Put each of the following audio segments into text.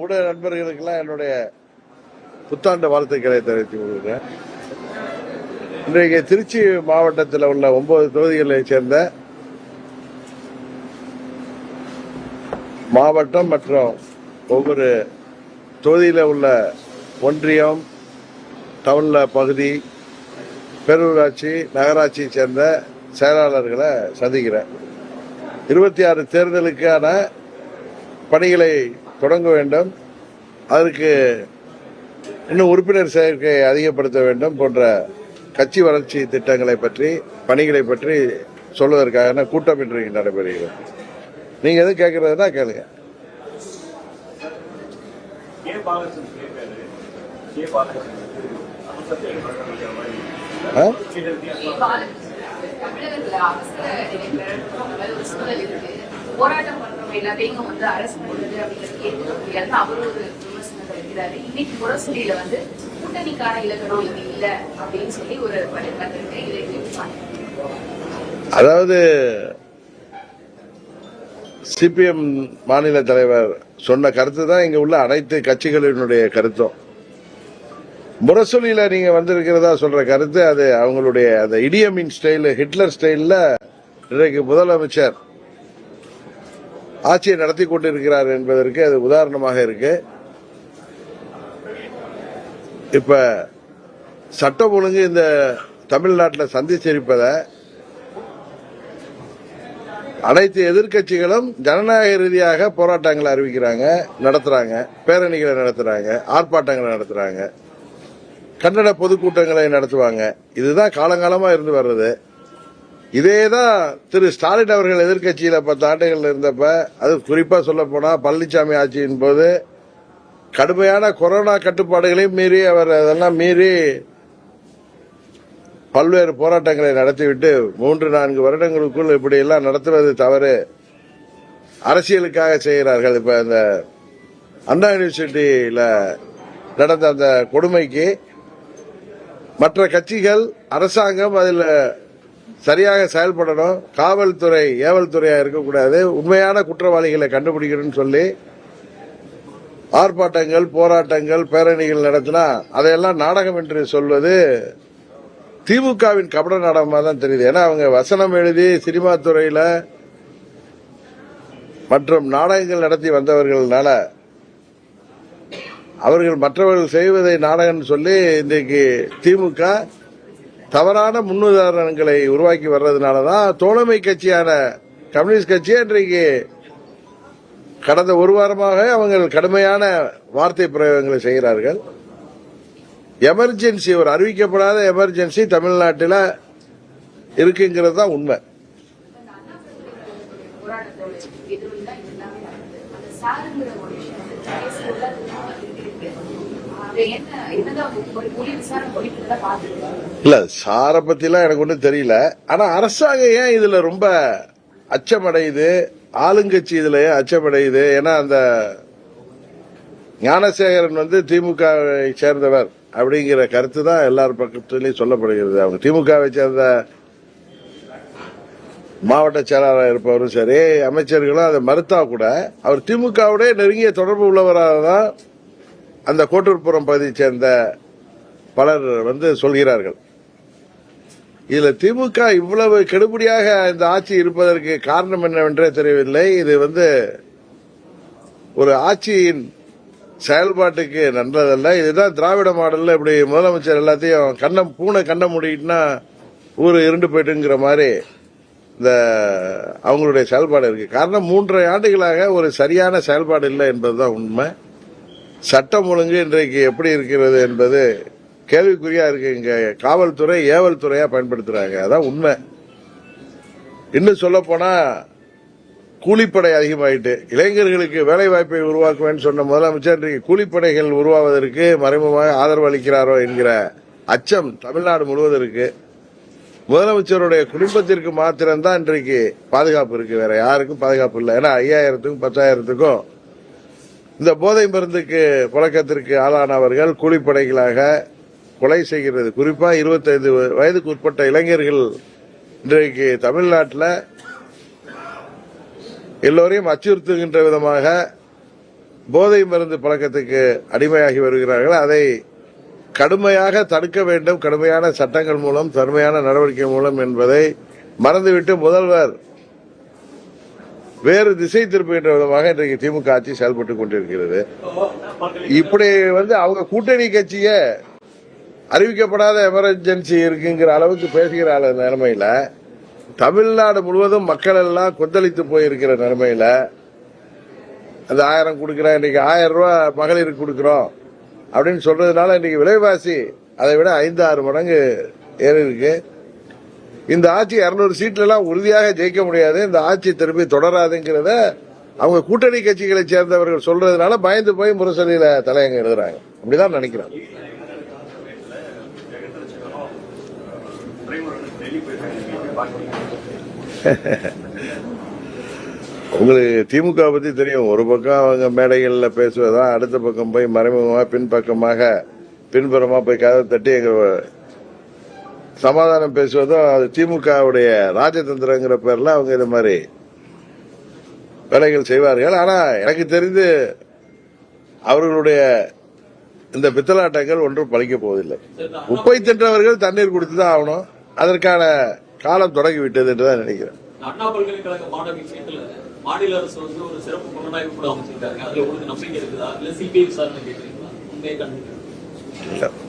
ஊடக நண்பர்களுக்கெல்லாம் என்னுடைய புத்தாண்டு வாழ்த்துக்களை தெரிவித்துக் கொள்கிறேன். இன்றைக்கு திருச்சி மாவட்டத்தில் உள்ள ஒன்பது தொகுதிகளை சேர்ந்த மாவட்டம் மற்றும் ஒவ்வொரு தொகுதியில் உள்ள ஒன்றியம் டவுனில் பகுதி பேரூராட்சி நகராட்சியை சேர்ந்த செயலாளர்களை சந்திக்கிறேன். இருபத்தி ஆறு தேர்தலுக்கான பணிகளை தொடங்க வேண்டும். அதற்கு இன்னும் உறுப்பினர் சேர்க்கை அதிகப்படுத்த வேண்டும் போன்ற கட்சி வளர்ச்சி திட்டங்களை பற்றி பணிகளை பற்றி சொல்வதற்கான கூட்டம் இன்றைக்கு நடைபெறுகிறது. நீங்க எதுவும் கேட்கறதுனா கேளுங்க. போராட்டம் பண்றவங்க எல்லாத்தையும் வந்து அரசு போடுறது அப்படிங்கிறது ஏற்றுக்க முடியாது அவர் ஒரு விமர்சனத்தை வைக்கிறாரு. இன்னைக்கு முரசொலியில வந்து கூட்டணிக்கான இலக்கணம் இது இல்ல அப்படின்னு சொல்லி ஒரு பதிவு இதை அதாவது சிபிஎம் மாநில தலைவர் சொன்ன கருத்து தான் இங்க உள்ள அனைத்து கட்சிகளினுடைய கருத்தும். முரசொலியில நீங்க வந்திருக்கிறதா சொல்ற கருத்து அது அவங்களுடைய அந்த இடியமின் ஸ்டைல் ஹிட்லர் ஸ்டைல்ல இன்றைக்கு முதலமைச்சர் ஆட்சியை நடத்தி கொண்டிருக்கிறார் என்பதற்கு அது உதாரணமாக இருக்கு. இப்ப சட்டம் ஒழுங்கு இந்த தமிழ்நாட்டில் சந்திச்சிருப்பதை அனைத்து எதிர்க்கட்சிகளும் ஜனநாயக ரீதியாக போராட்டங்களை அறிவிக்கிறாங்க நடத்துறாங்க பேரணிகளை நடத்துறாங்க ஆர்ப்பாட்டங்களை நடத்துறாங்க கன்னட பொதுக்கூட்டங்களை நடத்துவாங்க. இதுதான் காலங்காலமா இருந்து வர்றது. இதே தான் திரு ஸ்டாலின் அவர்கள் எதிர்கட்சியில் பத்து ஆண்டுகள் இருந்தப்ப அது குறிப்பா சொல்ல போனா பழனிசாமி ஆட்சியின் போது கடுமையான கொரோனா கட்டுப்பாடுகளையும் மீறி அவர் அதெல்லாம் மீறி பல்வேறு போராட்டங்களை நடத்திவிட்டு மூன்று நான்கு வருடங்களுக்குள் இப்படி எல்லாம் நடத்துவது தவறு. அரசியலுக்காக செய்கிறார்கள் இப்ப இந்த அண்ணா யூனிவர்சிட்டியில நடந்த அந்த கொடுமைக்கு மற்ற கட்சிகள் அரசாங்கம் அதில் சரியாக செயல்படணும். காவல்துறை ஏவல்துறையா இருக்கக்கூடாது. உண்மையான குற்றவாளிகளை கண்டுபிடிக்கணும்னு சொல்லி ஆர்ப்பாட்டங்கள் போராட்டங்கள் பேரணிகள் நடத்தினா அதையெல்லாம் நாடகம் என்று சொல்வது திமுகவின் கபட நாடகமாக தான் தெரியுது. ஏன்னா அவங்க வசனம் எழுதி சினிமா துறையில மற்றும் நாடகங்கள் நடத்தி வந்தவர்கள்னால அவர்கள் மற்றவர்கள் செய்வதை நாடகம் சொல்லி இன்றைக்கு திமுக தவறான முன்னுதாரணங்களை உருவாக்கி வர்றதுனால தான் தோழமை கட்சியான கம்யூனிஸ்ட் கட்சி இன்றைக்கு கடந்த ஒரு வாரமாக அவங்க கடுமையான வார்த்தை பிரயோகங்களை செய்கிறார்கள். எமர்ஜென்சி ஒரு அறிவிக்கப்படாத எமர்ஜென்சி தமிழ்நாட்டில் இருக்குங்கிறது தான் உண்மை. போராட்டத்தோட எதிர்ப்பு தான் எல்லாமே நடக்குது அந்த சாருங்கிற ஒரு விஷயம் வந்து கேஸ் உள்ள இருக்கு அது என்ன என்னதான் ஒரு புலி விசாரணை போயிட்டு தான் பாத்துருக்கோம் இல்ல சாரை பத்திலாம் எனக்கு ஒன்றும் தெரியல. ஆனா அரசாங்கம் ஏன் இதுல ரொம்ப அச்சமடையுது? ஆளுங்கட்சி இதுல ஏன் அச்சமடையுது? ஏன்னா அந்த ஞானசேகரன் வந்து திமுகவை சேர்ந்தவர் அப்படிங்கிற கருத்து தான் எல்லார் பக்கத்திலையும் சொல்லப்படுகிறது. அவங்க திமுகவை சேர்ந்த மாவட்ட செயலாளராக இருப்பவரும் சரி அமைச்சர்களும் அதை மறுத்தா கூட அவர் திமுகவுடைய நெருங்கிய தொடர்பு உள்ளவராக தான் அந்த கோட்டூர்புரம் பகுதியைச் சேர்ந்த பலர் வந்து சொல்கிறார்கள். இதுல திமுக இவ்வளவு கெடுபடியாக இந்த ஆட்சி இருப்பதற்கு காரணம் என்னவென்றே தெரியவில்லை. இது வந்து ஒரு ஆட்சியின் செயல்பாட்டுக்கு நன்றதல்ல. இதுதான் திராவிட மாடல்ல இப்படி முதலமைச்சர் எல்லாத்தையும் கண்ணம் பூனை கண்ணை மூடிட்டுனா ஊர் இருண்டு போயிட்டுங்கிற மாதிரி இந்த அவங்களுடைய செயல்பாடு இருக்கு. காரணம் மூன்றரை ஆண்டுகளாக ஒரு சரியான செயல்பாடு இல்லை என்பதுதான் உண்மை. சட்டம் ஒழுங்கு இன்றைக்கு எப்படி இருக்கிறது என்பது கேள்விக்குறியா இருக்கு இங்க. காவல்துறை ஏவல் துறையா பயன்படுத்துறாங்க. அதான் உண்மை. இன்னும் சொல்ல போனா கூலிப்படை அதிகமாயிட்டு. இளைஞர்களுக்கு வேலை வாய்ப்பை உருவாக்குவேன்னு சொன்ன முதலமைச்சர் இன்றைக்கு கூலிப்படைகள் உருவாவதற்கு மறைமுகமாக ஆதரவு அளிக்கிறாரோ என்கிற அச்சம் தமிழ்நாடு முழுவதும் இருக்கு. முதலமைச்சருடைய குடும்பத்திற்கு மாத்திரம்தான் இன்றைக்கு பாதுகாப்பு இருக்கு. வேற யாருக்கும் பாதுகாப்பு இல்லை. ஏன்னா ஐயாயிரத்துக்கும் பத்தாயிரத்துக்கும் இந்த போதை மருந்துக்கு புழக்கத்திற்கு ஆளானவர்கள் கூலிப்படைகளாக கொலை செய்கிறது. குறிப்பாக இருபத்தைந்து வயதுக்கு உட்பட்ட இளைஞர்கள் இன்றைக்கு தமிழ்நாட்டில் எல்லோரையும் அச்சுறுத்துகின்ற விதமாக போதை மருந்து பழக்கத்துக்கு அடிமையாகி வருகிறார்கள். அதை கடுமையாக தடுக்க வேண்டும். கடுமையான சட்டங்கள் மூலம் தன்மையான நடவடிக்கை மூலம் என்பதை மறந்துவிட்டு முதல்வர் வேறு திசை திருப்புகின்ற விதமாக இன்றைக்கு திமுக ஆட்சி செயல்பட்டுக் கொண்டிருக்கிறது. இப்படி வந்து அவங்க கூட்டணி கட்சிய அறிவிக்கப்படாத எமர்ஜென்சி இருக்குங்கிற அளவுக்கு பேசுகிற அள- நிலைமையில தமிழ்நாடு முழுவதும் மக்கள் எல்லாம் கொந்தளித்து போயிருக்கிற நிலைமையில அந்த ஆயிரம் கொடுக்கிறேன் இன்னைக்கு ஆயிரம் ரூபாய் மகளிருக்கு கொடுக்கிறோம் அப்படின்னு சொல்றதுனால இன்னைக்கு விலைவாசி அதை விட ஐந்து ஆறு மடங்கு ஏறி இருக்கு இந்த ஆட்சி இருநூறு சீட்ல எல்லாம் உறுதியாக ஜெயிக்க முடியாது இந்த ஆட்சி திரும்பி தொடராதுங்கிறத அவங்க கூட்டணி கட்சிகளை சேர்ந்தவர்கள் சொல்றதுனால பயந்து போய் முரசொலியில தலையங்க எழுதுறாங்க. அப்படிதான் நினைக்கிறாங்க உங்களுக்கு திமுக பத்தி தெரியும். ஒரு பக்கம் அவங்க மேடைகள்ல பேசுவதா அடுத்த பக்கம் போய் மறைமுகமா பின்பக்கமாக பின்புறமா போய் கதவை தட்டி எங்க சமாதானம் பேசுவதும் அது திமுகவுடைய ராஜதந்திரங்கிற பேர்ல அவங்க இது மாதிரி வேலைகள் செய்வார்கள். ஆனா எனக்கு தெரிந்து அவர்களுடைய இந்த பித்தலாட்டங்கள் ஒன்றும் பழிக்க போவதில்லை. உப்பை தின்றவர்கள் தண்ணீர் குடித்து தான் ஆகணும். அதற்கான காலம் தொடங்கி விட்டது என்று தான் நினைக்கிறேன். அண்ணா பல்கலைக்கழக மாணவி விஷயத்துல மாநில அரசு வந்து ஒரு சிறப்பு புலனாய்வு கூட அமைச்சிருக்காங்க. அதுல உங்களுக்கு நம்பிக்கை இருக்குதா? இல்ல சிபிஐ விசாரணை கேட்கறீங்களா? உண்மையை கண்டுபிடிக்க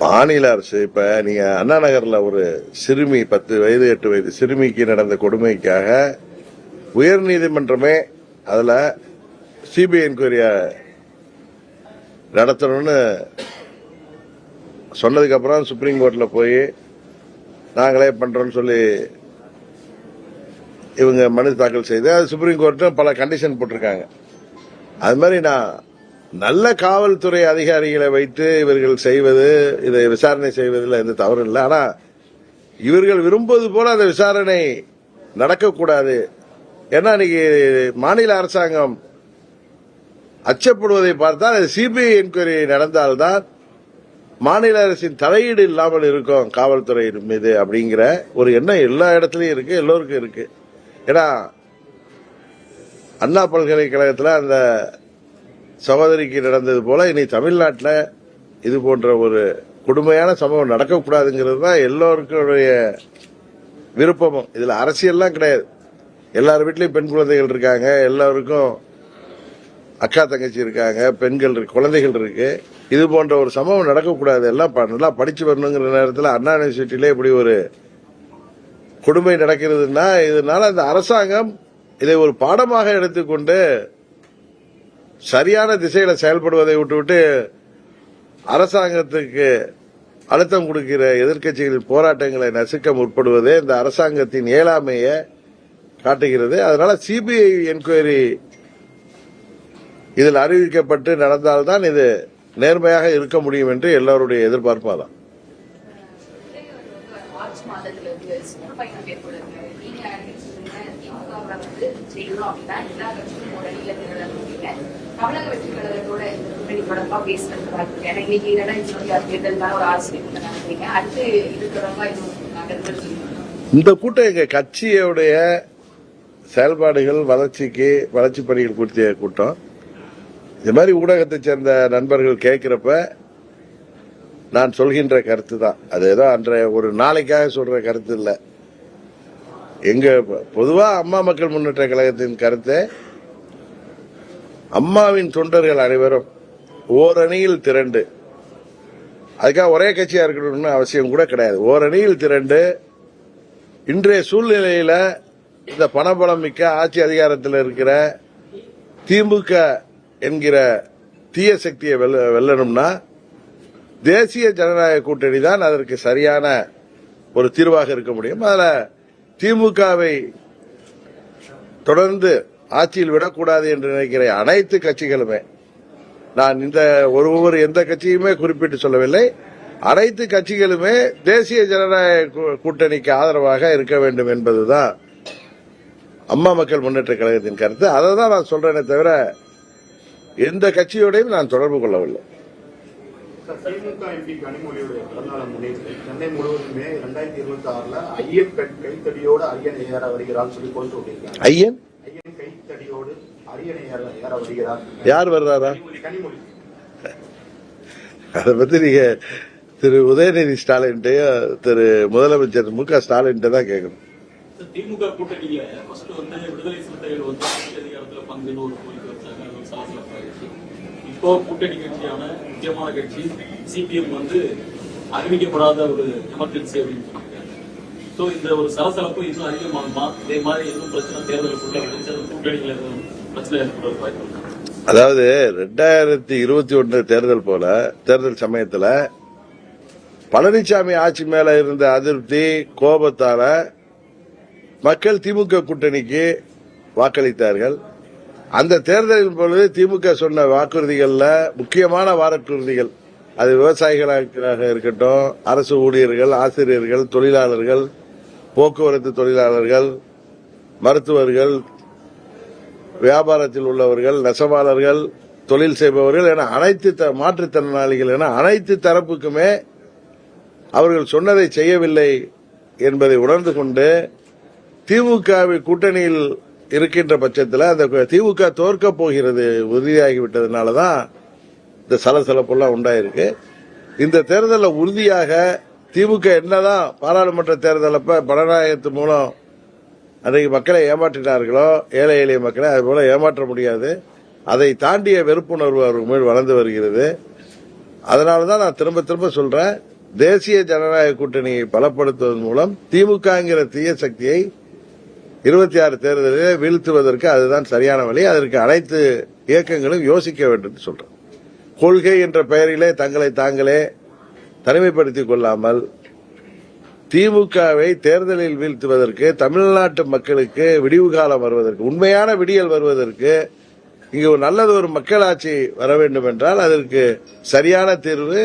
மாநில அரசு இப்ப நீங்க அண்ணா நகர்ல ஒரு சிறுமி பத்து வயது எட்டு வயது சிறுமிக்கு நடந்த கொடுமைக்காக உயர்நீதிமன்றமே அதுல சிபிஐ என்கொயரிய நடத்தணும்னு சொன்னதுக்கு அப்புறம் சுப்ரீம் கோர்ட்ல போய் நாங்களே பண்றோம்னு சொல்லி இவங்க மனு தாக்கல் செய்து அது சுப்ரீம் கோர்ட்டும் பல கண்டிஷன் போட்டிருக்காங்க. அது மாதிரி நான் நல்ல காவல்துறை அதிகாரிகளை வைத்து இவர்கள் செய்வது இதை விசாரணை செய்வதில் எந்த தவறு இல்லை. ஆனா இவர்கள் விரும்புவது போல அந்த விசாரணை நடக்கக்கூடாது. ஏன்னா இன்னைக்கு மாநில அரசாங்கம் அச்சப்படுவதை பார்த்தால் சிபிஐ என்கொயரி நடந்தால்தான் மாநில அரசின் தலையீடு இல்லாமல் இருக்கும் காவல்துறை மீது அப்படிங்கிற ஒரு எண்ணம் எல்லா இடத்துலயும் இருக்கு எல்லோருக்கும் இருக்கு. ஏன்னா அண்ணா பல்கலைக்கழகத்தில் அந்த சகோதரிக்கு நடந்தது போல இனி தமிழ்நாட்டில் இது போன்ற ஒரு கொடுமையான சம்பவம் நடக்கக்கூடாதுங்கிறது தான் எல்லோருக்குடைய விருப்பமும். இதில் அரசியல்லாம் கிடையாது. எல்லார் வீட்லேயும் பெண் குழந்தைகள் இருக்காங்க எல்லாருக்கும் அக்கா தங்கச்சி இருக்காங்க பெண்கள் குழந்தைகள் இருக்கு. இது போன்ற ஒரு சம்பவம் நடக்கக்கூடாது. எல்லாம் ப- நல்லா படிச்சு வரணுங்கிற நேரத்தில் அண்ணா யூனிவர்சிட்டியில இப்படி ஒரு கொடுமை நடக்கிறதுனா இதனால அந்த அரசாங்கம் இதை ஒரு பாடமாக எடுத்துக்கொண்டு சரியான திசையில செயல்படுவதை விட்டுவிட்டு அரசாங்கத்துக்கு அழுத்தம் கொடுக்கிற எதிர்க்கட்சிகளின் போராட்டங்களை நசுக்க முற்படுவதே இந்த அரசாங்கத்தின் இயலாமையை காட்டுகிறது. அதனால சிபிஐ என்கொயரி இதில் அறிவிக்கப்பட்டு நடந்தால்தான் இது நேர்மையாக இருக்க முடியும் என்று எல்லோருடைய எதிர்பார்ப்பாதான். தான் மாதத்துல தமிழக வெற்றி கழகத்தோட இந்த தொடர்பா பேசுறதுக்கு இருக்கு ஏன்னா இன்னைக்கு இல்லைன்னா இன்னொரு தேர்தலுக்கான ஒரு ஆசிரியர் கூட்டம் அடுத்து இது தொடர்பா இன்னும் இந்த கூட்டம் எங்க கட்சியுடைய செயல்பாடுகள் வளர்ச்சிக்கு வளர்ச்சி பணிகள் குறித்த கூட்டம். இது மாதிரி ஊடகத்தை சேர்ந்த நண்பர்கள் கேட்கிறப்ப நான் சொல்கின்ற கருத்து தான். அது ஏதோ அன்றைய ஒரு நாளைக்காக சொல்ற கருத்து இல்லை. எங்க பொதுவா அம்மா மக்கள் முன்னேற்ற கழகத்தின் கருத்தை அம்மாவின் தொண்டர்கள் அனைவரும் ஓரணியில் திரண்டு அதுக்காக ஒரே கட்சியா இருக்கணும்னு அவசியம் கூட கிடையாது. ஓரணியில் திரண்டு இன்றைய சூழ்நிலையில இந்த பணபலம் மிக்க ஆட்சி அதிகாரத்தில் இருக்கிற திமுக என்கிற தீய சக்தியை வெல்ல வெல்லணும்னா தேசிய ஜனநாயக கூட்டணி தான் அதற்கு சரியான ஒரு தீர்வாக இருக்க முடியும். அதில் திமுகவை தொடர்ந்து ஆட்சியில் விடக்கூடாது என்று நினைக்கிற அனைத்து கட்சிகளுமே நான் இந்த ஒரு ஒவ்வொரு எந்த கட்சியுமே குறிப்பிட்டு சொல்லவில்லை அனைத்து கட்சிகளுமே தேசிய ஜனநாயக கூட்டணிக்கு ஆதரவாக இருக்க வேண்டும் என்பதுதான் அம்மா மக்கள் முன்னேற்ற கழகத்தின் கருத்து. அதை தான் நான் சொல்றேனே தவிர எந்த கட்சியோடையும் நான் தொடர்பு கொள்ளவில்லை. சார், திமுக எம்பி கனிமொழியுடைய பிறந்தநாளை முன்னிட்டு சென்னை முழுவதுமே ரெண்டாயிரத்தி இருபத்தி ஆறுல ஐயன் கை- கைத்தடியோடு ஐயன் ஏற வருகிறான்னு சொல்லி போஸ்ட் விட்டிருக்காங்க. ஐயன்? அரியணை ஏற வருகிறார் யார் வர்றாரா? கனிமொழி அதை பத்தி நீங்க திரு உதயநிதி ஸ்டாலின்ட்டையும் திரு முதலமைச்சர் மு க ஸ்டாலின்ட்ட தான் கேட்கணும். திமுக கூட்டணியில ஃபர்ஸ்ட் வந்து விடுதலை சிறுத்தைகள் வந்து ஆட்சி அதிகாரத்துல பங்குன்னு ஒரு கோரிக்கை வச்சாங்க. அது ஒரு சலசலப்பாயிருச்சு இப்போ கூட்டணி கட்சியான முக்கியமான கட்சி சிபிஎம் வந்து அறிவிக்கப்படாத ஒரு எமர்ஜென்சி அப்படின்னு சொல்லியிருக்காங்க சோ இந்த ஒரு சலசலப்பு இன்னும் அதிகமாகுமா இதே மாதிரி இன்னும் பிரச்சனை தேர்தலுக்குள்ள இருந்துச்சு கூட்டணிகள் எதுவும் பிரச்சனை ஏற்படுறதுக்கு வாய்ப்பு இருக்கா அதாவது ரெண்டாயிரத்தி இருபத்தி ஒன்று தேர்தல் போல தேர்தல் சமயத்தில் பழனிசாமி ஆட்சி மேல இருந்த அதிருப்தி கோபத்தால மக்கள் திமுக கூட்டணிக்கு வாக்களித்தார்கள். அந்த தேர்தலின் பொழுது திமுக சொன்ன வாக்குறுதிகள்ல முக்கியமான வாக்குறுதிகள் அது விவசாயிகளாக இருக்கட்டும் அரசு ஊழியர்கள் ஆசிரியர்கள் தொழிலாளர்கள் போக்குவரத்து தொழிலாளர்கள் மருத்துவர்கள் வியாபாரத்தில் உள்ளவர்கள் நெசவாளர்கள் தொழில் செய்பவர்கள் என அனைத்து த- மாற்றுத்திறனாளிகள் என அனைத்து தரப்புக்குமே அவர்கள் சொன்னதை செய்யவில்லை என்பதை உணர்ந்து கொண்டு திமுக கூட்டணியில் இருக்கின்ற பட்சத்தில் அந்த திமுக தோற்க போகிறது உறுதியாகிவிட்டதுனால தான் இந்த சலசலப்பெல்லாம் உண்டாயிருக்கு. இந்த தேர்தலில் உறுதியாக திமுக என்னதான் பாராளுமன்ற தேர்தல் அப்ப பணநாயகத்து மூலம் அன்றைக்கு மக்களை ஏமாற்றினார்களோ ஏழை எளிய மக்களை அது போல ஏமாற்ற முடியாது. அதை தாண்டிய வெறுப்புணர்வு அவர்கள் மேல் வளர்ந்து வருகிறது. அதனால தான் நான் திரும்ப திரும்ப சொல்றேன் தேசிய ஜனநாயக கூட்டணியை பலப்படுத்துவதன் மூலம் திமுகங்கிற தீய சக்தியை இருபத்தி ஆறு தேர்தலில் வீழ்த்துவதற்கு அதுதான் சரியான வழி. அதற்கு அனைத்து இயக்கங்களும் யோசிக்க வேண்டும் சொல்றேன். கொள்கை என்ற பெயரிலே தங்களை தாங்களே தனிமைப்படுத்திக் கொள்ளாமல் திமுகவை தேர்தலில் வீழ்த்துவதற்கு தமிழ்நாட்டு மக்களுக்கு விடிவு காலம் வருவதற்கு உண்மையான விடியல் வருவதற்கு இங்கு ஒரு நல்லது ஒரு மக்களாட்சி வர வேண்டும் என்றால் அதற்கு சரியான தீர்வு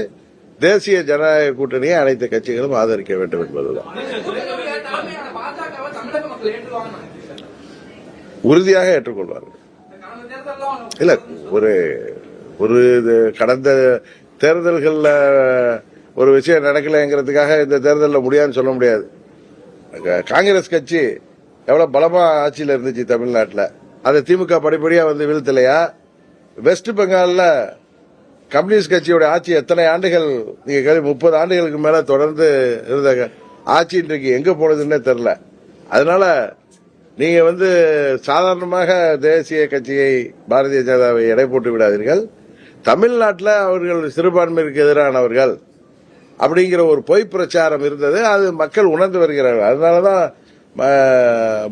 தேசிய ஜனநாயக கூட்டணியை அனைத்து கட்சிகளும் ஆதரிக்க வேண்டும் என்பதுதான். உறுதியாக ஏற்றுக்கொள்வார்கள். இல்ல ஒரு ஒரு இது கடந்த தேர்தல்களில் ஒரு விஷயம் நடக்கலைங்கிறதுக்காக இந்த தேர்தலில் முடியாதுன்னு சொல்ல முடியாது. க- காங்கிரஸ் கட்சி எவ்வளவு பலமா ஆட்சியில் இருந்துச்சு தமிழ்நாட்டில். அதை திமுக படிப்படியாக வந்து வீழ்த்தலையா? வெஸ்ட் பெங்காலில் கம்யூனிஸ்ட் கட்சியோட ஆட்சி எத்தனை ஆண்டுகள்? நீங்க கேள்வி முப்பது ஆண்டுகளுக்கு மேல தொடர்ந்து இருந்த ஆட்சி இன்றைக்கு எங்க போனதுன்னே தெரில அதனால நீங்க வந்து சாதாரணமாக தேசிய கட்சியை பாரதிய ஜனதாவை எடை போட்டு விடாதீர்கள். தமிழ்நாட்டில் அவர்கள் சிறுபான்மைக்கு எதிரானவர்கள். அப்படிங்கிற ஒரு பொய் பிரச்சாரம் இருந்தது. அது மக்கள் உணர்ந்து வருகிறார்கள். அதனாலதான் தான்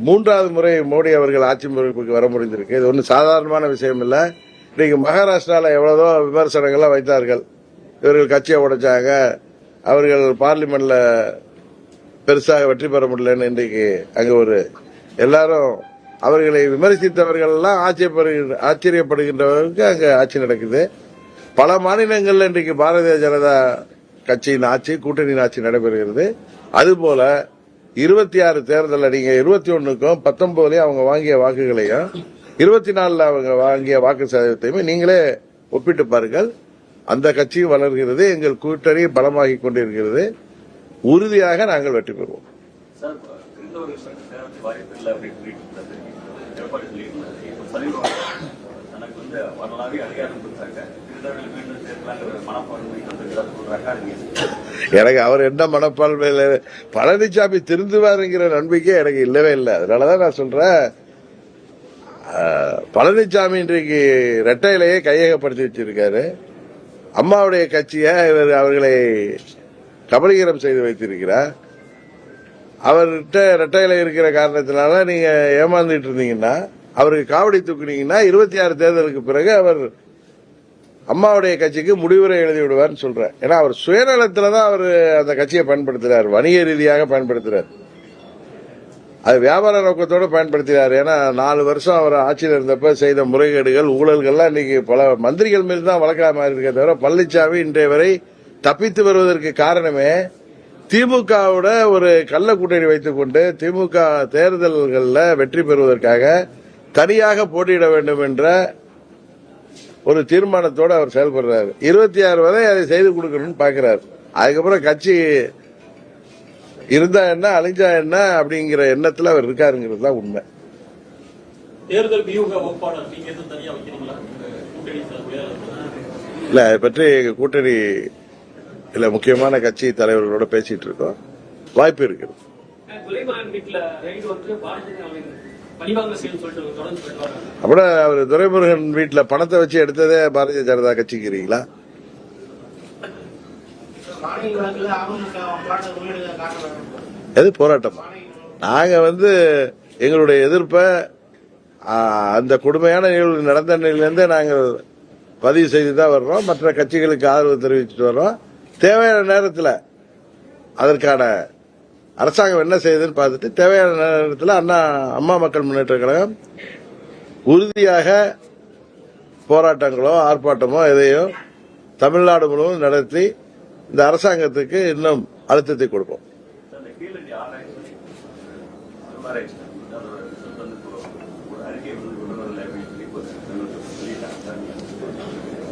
மூன்றாவது முறை மோடி அவர்கள் ஆட்சி பொறுப்புக்கு வர முடிந்திருக்கு. இது ஒன்றும் சாதாரணமான விஷயம் இல்லை. இன்னைக்கு மகாராஷ்டிராவில் எவ்வளவோ விமர்சனங்கள்லாம் வைத்தார்கள். இவர்கள் கட்சியை உடைச்சாங்க. அவர்கள் பார்லிமெண்ட்ல பெருசாக வெற்றி பெற முடியலன்னு இன்றைக்கு அங்கே ஒரு எல்லாரும் அவர்களை விமர்சித்தவர்கள் எல்லாம் ஆச்சரியப்படுகின்ற ஆச்சரியப்படுகின்றவர்களுக்கு அங்கே ஆட்சி நடக்குது. பல மாநிலங்களில் இன்றைக்கு பாரதிய ஜனதா கட்சியின் ஆட்சி கூட்டணியின் ஆட்சி நடைபெறுகிறது. அதுபோல இருபத்தி ஆறு தேர்தலில் நீங்க இருபத்தி ஒன்னுக்கும் பத்தொன்பதுலயும் அவங்க வாங்கிய வாக்குகளையும் இருபத்தி நாலுல அவங்க வாங்கிய வாக்கு சதவீதத்தையுமே நீங்களே ஒப்பிட்டு பாருங்கள். அந்த கட்சியும் வளர்கிறது எங்கள் கூட்டணி பலமாகிக் கொண்டிருக்கிறது. உறுதியாக நாங்கள் வெற்றி பெறுவோம். தனக்கு வந்து வரலாறு அதிகாரம் கொடுத்தாங்க. எனக்கு அவர் என்ன மனப்பான்மையில பழனிசாமி திருந்துவாருங்கிற நம்பிக்கை எனக்கு இல்லவே இல்லை. அதனாலதான் நான் சொல்றேன் பழனிசாமி இன்றைக்கு ரெட்டையிலேயே கையகப்படுத்தி வச்சிருக்காரு. அம்மாவுடைய கட்சியை இவர் அவர்களை கபலீகரம் செய்து வைத்திருக்கிறார். அவர்கிட்ட ரெட்டையில இருக்கிற காரணத்தினால நீங்க ஏமாந்துட்டு இருந்தீங்கன்னா அவருக்கு காவடி தூக்குனீங்கன்னா இருபத்தி ஆறு தேர்தலுக்கு பிறகு அவர் அம்மாவுடைய கட்சிக்கு முடிவுரை எழுதி விடுவார்னு சொல்றேன். ஏன்னா அவர் சுயநலத்துல தான் அவர் அந்த கட்சியை பயன்படுத்துறாரு. வணிக ரீதியாக பயன்படுத்துறாரு. அது வியாபார நோக்கத்தோடு பயன்படுத்தினார். ஏன்னா நாலு வருஷம் அவர் ஆட்சியில் இருந்தப்ப செய்த முறைகேடுகள் ஊழல்கள்லாம் இன்னைக்கு பல மந்திரிகள் மீது தான் வழக்காக மாறி இருக்க தவிர பழனிசாமி இன்றைய வரை தப்பித்து வருவதற்கு காரணமே திமுகவோட ஒரு கள்ள கூட்டணி வைத்துக் கொண்டு திமுக தேர்தல்களில் வெற்றி பெறுவதற்காக தனியாக போட்டியிட வேண்டும் என்ற ஒரு தீர்மானத்தோடு அவர் செயல்படுறாரு. இருபத்தி ஆறு வரை அதை செய்து கொடுக்கணும்னு பாக்குறாரு. அதுக்கப்புறம் கட்சி இருந்தா என்ன அழிஞ்சா என்ன அப்படிங்கிற எண்ணத்துல அவர் இருக்காருங்கிறது தான் உண்மை. தேர்தல் வியூக வகுப்பாளர் நீங்க எதுவும் தனியா வைக்கிறீங்களா? உங்க கூட்டணி சார்பில்? இல்ல அதை பற்றி கூட்டணி இல்ல முக்கியமான கட்சி தலைவர்களோட பேசிட்டு இருக்கோம். வாய்ப்பு இருக்குது. அப்புறம் அவர் துரைமுருகன் வீட்டுல பணத்தை வச்சு எடுத்ததே பாரதிய ஜனதா கட்சிக்கிறீங்களா எது போராட்டம்? நாங்க வந்து எங்களுடைய எதிர்ப்பை அந்த கொடுமையான நிகழ்வு நடந்த நிலையிலிருந்தே நாங்கள் பதிவு செய்து தான் வர்றோம். மற்ற கட்சிகளுக்கு ஆதரவு தெரிவிச்சுட்டு வர்றோம். தேவையான நேரத்தில் அதற்கான அரசாங்கம் என்ன செய்யுதுன்னு பார்த்துட்டு தேவையான நேரத்தில் அண்ணா அம்மா மக்கள் முன்னேற்ற கழகம் உறுதியாக போராட்டங்களோ ஆர்ப்பாட்டமோ எதையோ தமிழ்நாடு முழுவதும் நடத்தி இந்த அரசாங்கத்துக்கு இன்னும் அழுத்தத்தை கொடுப்போம். அகழ்வாராய்ச்சியில? ஆமா ஆராய்ச்சி ஆராய்ச்சி அதோட வந்து ஒரு அறிக்கை வந்து கொண்டு வரல அப்படின்னு சொல்லி ஒரு சொல்லிட்டாங்க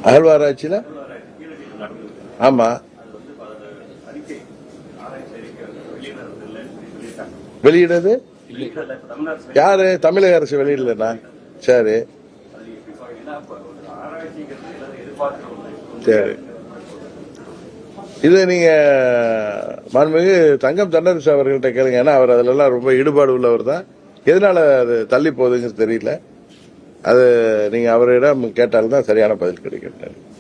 அகழ்வாராய்ச்சியில ஆராய்ச்சி கீழடி நடந்தது ஆமா அது வந்து பல அறிக்கை ஆராய்ச்சி அறிக்கை வந்து வெளியிடறது இல்லைன்னு சொல்லி வெளியிடது? யாரு? தமிழக அரசு வெளியிடலண்ணா. சரி. சரி. இது நீங்க மாண்புமிகு தங்கம் தென்னரசு அவர்கள்ட்ட கேளுங்க. ஏன்னா அவர் அதுலலாம் ரொம்ப ஈடுபாடு உள்ளவர் தான். எதனால அது தள்ளி போகுதுங்கிறது தெரியல. அது நீங்க அவரிடம் கேட்டால்தான் சரியான பதில் கிடைக்கும்.